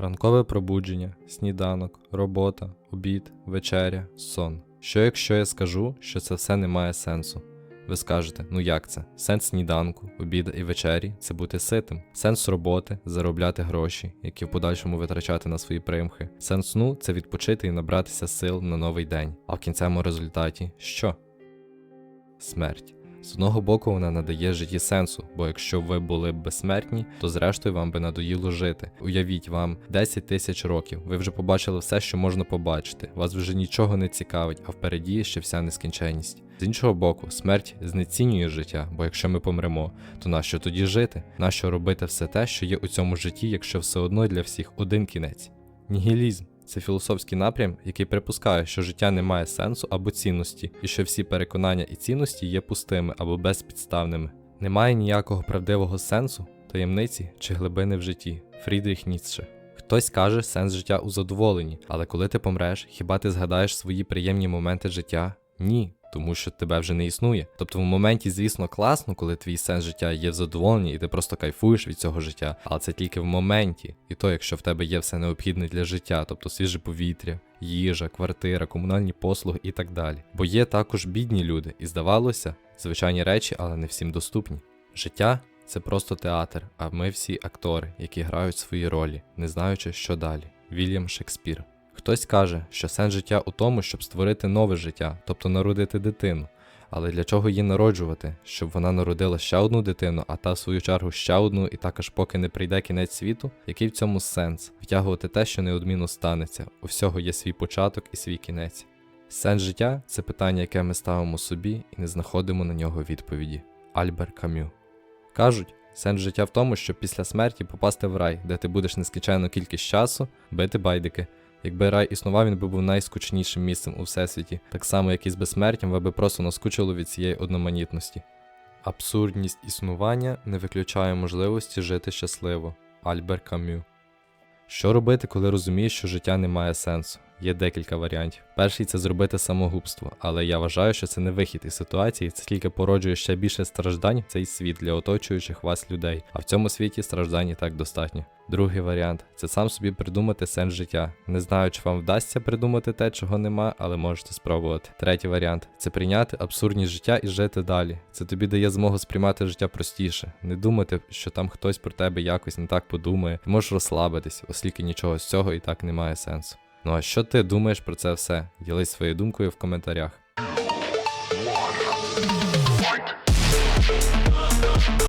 Ранкове пробудження, сніданок, робота, обід, вечеря, сон. Що якщо я скажу, що це все не має сенсу? Ви скажете, ну як це? Сенс сніданку, обіда і вечері це бути ситим. Сенс роботи заробляти гроші, які в подальшому витрачати на свої примхи. Сенс сну це відпочити і набратися сил на новий день. А в кінцевому результаті що? Смерть. З одного боку, вона надає житті сенсу, бо якщо ви були б безсмертні, то зрештою вам би надоїло жити. Уявіть вам 10 тисяч років. Ви вже побачили все, що можна побачити. Вас вже нічого не цікавить, а впереді ще вся нескінченність. З іншого боку, смерть знецінює життя, бо якщо ми помремо, то нащо тоді жити? Нащо робити все те, що є у цьому житті, якщо все одно для всіх один кінець? Нігілізм це філософський напрям, який припускає, що життя не має сенсу або цінності, і що всі переконання і цінності є пустими або безпідставними. Немає ніякого правдивого сенсу, таємниці чи глибини в житті. Фрідріх Ніцше. Хтось каже сенс життя у задоволенні, але коли ти помреш, хіба ти згадаєш свої приємні моменти життя? Ні. Тому що тебе вже не існує. Тобто в моменті, звісно, класно, коли твій сенс життя є в задоволенні, і ти просто кайфуєш від цього життя, але це тільки в моменті. І то, якщо в тебе є все необхідне для життя, тобто свіже повітря, їжа, квартира, комунальні послуги і так далі. Бо є також бідні люди, і здавалося, звичайні речі, але не всім доступні. Життя це просто театр, а ми всі актори, які грають свої ролі, не знаючи, що далі. Вільям Шекспір. Хтось каже, що сенс життя у тому, щоб створити нове життя, тобто народити дитину. Але для чого її народжувати? Щоб вона народила ще одну дитину, а та в свою чергу ще одну, і так аж поки не прийде кінець світу? Який в цьому сенс? Втягувати те, що неодмінно станеться. У всього є свій початок і свій кінець. Сенс життя це питання, яке ми ставимо собі і не знаходимо на нього відповіді. Альбер Кам'ю. Кажуть, сенс життя в тому, щоб після смерті попасти в рай, де ти будеш нескінченну кількість часу бити байдики. Якби рай існував, він би був найскучнішим місцем у всесвіті, так само як і з безсмертям, ви би просто наскучило від цієї одноманітності. Абсурдність існування не виключає можливості жити щасливо. Альбер Кам'ю. Що робити, коли розумієш, що життя не має сенсу? Є декілька варіантів. Перший це зробити самогубство, але я вважаю, що це не вихід із ситуації, це тільки породжує ще більше страждань цей світ для оточуючих вас людей. А в цьому світі страждань і так достатньо. Другий варіант це сам собі придумати сенс життя. Не знаю, чи вам вдасться придумати те, чого нема, але можете спробувати. Третій варіант це прийняти абсурдність життя і жити далі. Це тобі дає змогу сприймати життя простіше, не думати, що там хтось про тебе якось не так подумає. Ти можеш розслабитись, оскільки нічого з цього і так немає сенсу. Ну а що ти думаєш про це все? Ділись своєю думкою в коментарях.